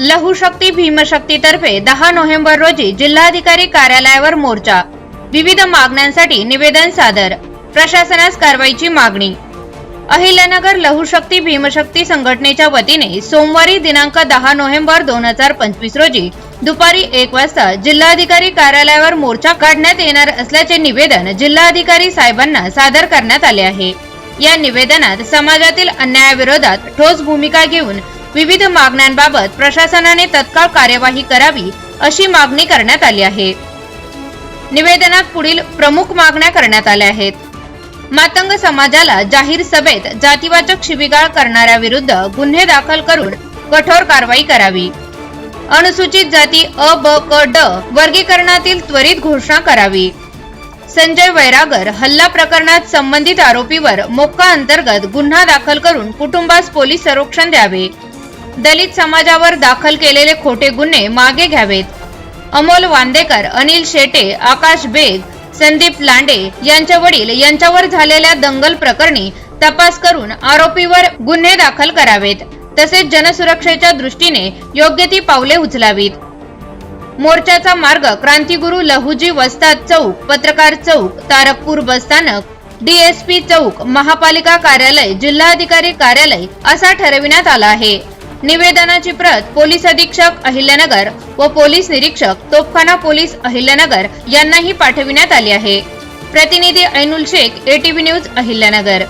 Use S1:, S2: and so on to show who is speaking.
S1: लहू शक्ती भीमशक्तीतर्फे दहा नोव्हेंबर रोजी जिल्हाधिकारी कार्यालयावर मोर्चा. विविध मागण्यांसाठी निवेदन सादर. प्रशासनास कारवाईची मागणी. अहिल्यानगर लहूशक्ती भीमशक्ती संघटनेच्या वतीने सोमवारी दिनांक दहा नोव्हेंबर दोन हजार पंचवीस रोजी दुपारी एक वाजता जिल्हाधिकारी कार्यालयावर मोर्चा काढण्यात येणार असल्याचे निवेदन जिल्हाधिकारी साहेबांना सादर करण्यात आले आहे. या निवेदनात समाजातील अन्यायाविरोधात ठोस भूमिका घेऊन विविध मागण्यांबाबत प्रशासनाने तत्काळ कार्यवाही करावी अशी मागणी करण्यात आली आहे. निवेदनात पुढील प्रमुख मागण्या करण्यात आल्या आहेत. मातंग समाजाला जाहीर सभेत जातीवाचक शिबिगाळ करणाऱ्या विरुद्ध गुन्हे दाखल करून कठोर कारवाई करावी. अनुसूचित जाती अ ब क ड वर्गीकरणातील त्वरित घोषणा करावी. संजय वैरागर हल्ला प्रकरणात संबंधित आरोपीवर मोक्का अंतर्गत गुन्हा दाखल करून कुटुंबास पोलीस संरक्षण द्यावे. दलित समाजावर दाखल केलेले खोटे गुन्हे मागे घ्यावेत. अमोल वांदेकर अनिल शेटे आकाश बेग संदीप लांडे यांच्या वडील यांच्यावर झालेल्या दंगल प्रकरणी तपास करून आरोपीवर गुन्हे दाखल करावेत. तसेच जनसुरक्षेच्या दृष्टीने योग्य ती पावले उचलावीत. मोर्चाचा मार्ग क्रांतिगुरु लहुजी वस्ताद चौक पत्रकार चौक तारकपूर बसस्थानक डीएसपी चौक महापालिका कार्यालय जिल्हाधिकारी कार्यालय असा ठरविण्यात आला आहे. निवेदनाची प्रत पोलीस अधीक्षक अहिल्यानगर व पोलीस निरीक्षक तोफखाना पोलीस अहिल्यानगर यांनाही पाठविण्यात आली आहे. प्रतिनिधी ऐनुल शेख एटीव्ही न्यूज अहिल्यानगर.